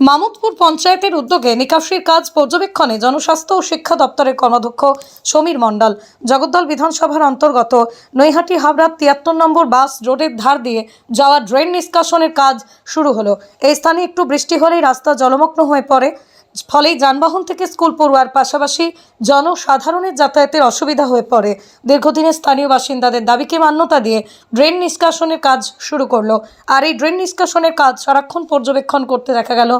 মামুদপুর পঞ্চায়েতের উদ্যোগে নিকাশির কাজ পর্যবেক্ষণে জনস্বাস্থ্য ও শিক্ষা দপ্তরের কর্মাধ্যক্ষ সমীর মণ্ডল। জগদ্দল বিধানসভার অন্তর্গত নৈহাটি হাবড়ার তিয়াত্তর নম্বর বাস রোডের ধার দিয়ে যাওয়া ড্রেন নিষ্কাশনের কাজ শুরু হলো। এই স্থানে একটু বৃষ্টি হলেই রাস্তা জলমগ্ন হয়ে পড়ে। ফলে যানবাহন থেকে স্কুল পড়ুয়ার পাশাপাশি জনসাধারণের যাতায়াতের অসুবিধা হয়ে পড়ে। দীর্ঘদিনের স্থানীয় বাসিন্দাদের দাবিকে মান্যতা দিয়ে ড্রেন নিষ্কাশনের কাজ শুরু করল। আর এই ড্রেন নিষ্কাশনের কাজ সারাক্ষণ পর্যবেক্ষণ করতে দেখা গেল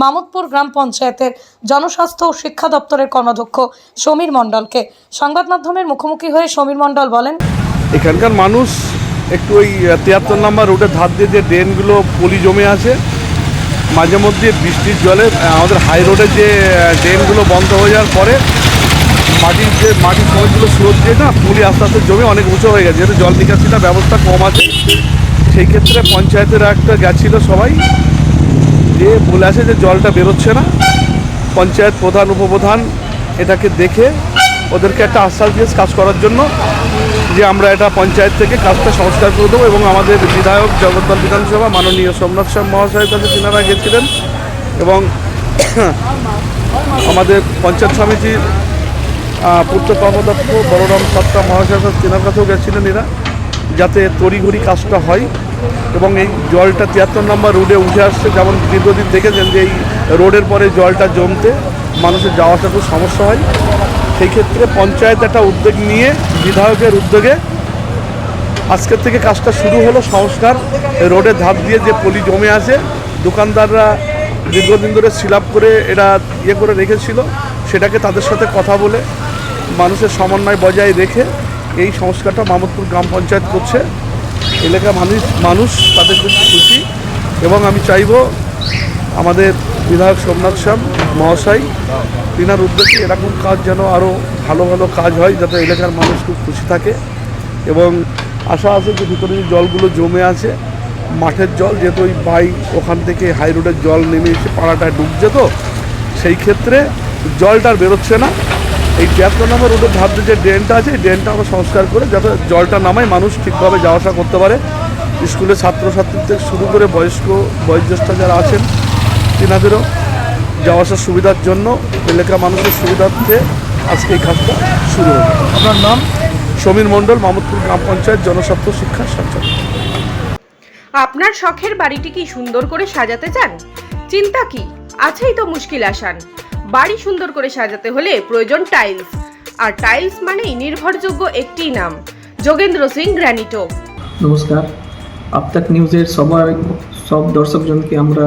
মামুদপুর গ্রাম পঞ্চায়েতের জনস্বাস্থ্য ও শিক্ষা দপ্তরের কর্মাধ্যক্ষ সমীর মণ্ডলকে। সংবাদ মাধ্যমের মুখোমুখি হয়ে সমীর মণ্ডল বলেন, এখানকার মানুষ একটু ওই তিয়াত্তর নম্বর রোডের ধার দিয়ে যে ড্রেনগুলো পলি জমে আছে মাঝে মধ্যে বৃষ্টির জলে আমাদের হাই রোডের যে ড্রেনগুলো বন্ধ হয়ে যাওয়ার পরে মাটির যে, মাটির সময়গুলো স্রোত দিয়ে না পুলি আস্তে আস্তে জমে অনেক উঁচু হয়ে গেছে। যেহেতু জল নিকাশিটা ব্যবস্থা কম আছে, সেই ক্ষেত্রে পঞ্চায়েতের একটা গেছিল সবাই যে বলে আছে যে জলটা বেরোচ্ছে না। পঞ্চায়েত প্রধান, উপপ্রধান এটাকে দেখে ওদেরকে একটা আশ্বাস দিয়ে কাজ করার জন্য যে আমরা এটা পঞ্চায়েত থেকে কাজটা সংস্কার করে দেবো এবং আমাদের বিধায়ক জগদ্দল বিধানসভা মাননীয় সোমনাথ সাহ মহাশয়ের কাছে তিনারা গেছিলেন এবং আমাদের পঞ্চায়েত সমিতির পূর্ত কর্মদক্ষ বলরাম সত্তা মহাশয় তিনার কাছেও গেছিলেন এরা, যাতে তড়িঘড়ি কাজটা হয় এবং এই জলটা তিয়াত্তর নম্বর রোডে উঠে আসছে, যেমন দীর্ঘদিন দেখেছেন যে এই রোডের পরে জলটা জমতে মানুষের যাওয়া আসা খুব সমস্যা হয়। সেই ক্ষেত্রে পঞ্চায়েত একটা উদ্যোগ নিয়ে বিধায়কের উদ্যোগে আজকের থেকে কাজটা শুরু হলো। সংস্কার রোডের ধাপ দিয়ে যে পলি জমে আছে, দোকানদাররা দীর্ঘদিন ধরে সিলাপ করে এটা ইয়ে করে রেখেছিল, সেটাকে তাদের সাথে কথা বলে মানুষের সমন্বয় বজায় রেখে এই সংস্কারটা মামদপুর গ্রাম পঞ্চায়েত করছে। এলাকা মানুষ মানুষ তাদের খুব খুশি এবং আমি চাইব আমাদের বিধায়ক সোমনাথ শ্যাম মহাশয়, তিনার উদ্যোগে এরকম কাজ যেন আরও ভালো ভালো কাজ হয় যাতে এলাকার মানুষ খুব খুশি থাকে। এবং আশা আছে যে ভিতরে যে জলগুলো জমে আছে, মাঠের জল, যেহেতু ওই বাই ওখান থেকে হাই রোডের জল নেমে এসে পাড়াটায় ডুবছে তো, সেই ক্ষেত্রে জলটা আর বেরোচ্ছে না। এই তিয়াত্তর নম্বর রোডের দিয়ে যে ড্রেনটা আছে, এই ড্রেনটা আমরা সংস্কার করে যাতে জলটা নামায়, মানুষ ঠিকভাবে যাওয়া আসা করতে পারে। স্কুলের ছাত্রছাত্রী থেকে শুরু করে বয়স্ক, বয়োজ্যেষ্ঠ যারা আছেন তিনাদেরও যাওয়া আসার সুবিধার জন্য এলাকা মানুষের সুবিধার্থে আজকে এই কাজটা শুরু হলো। আপনার নাম? সমীর মণ্ডল মামুদপুর গ্রাম পঞ্চায়েত জনস্বার্থ শিক্ষা সঞ্চালক। আপনার শখের বাড়িটি কি সুন্দর করে সাজাতে চান? চিন্তা কি? আছেই তো মুশকিল আসান। বাড়ি সুন্দর করে সাজাতে হলে প্রয়োজন টাইলস। আর টাইলস মানেই নির্ভরযোগ্য একটি নাম। যোগেন্দ্র সিং গ্র্যানিটো। নমস্কার। আপতাক নিউজের সবাই সব দর্শকজনকে আমরা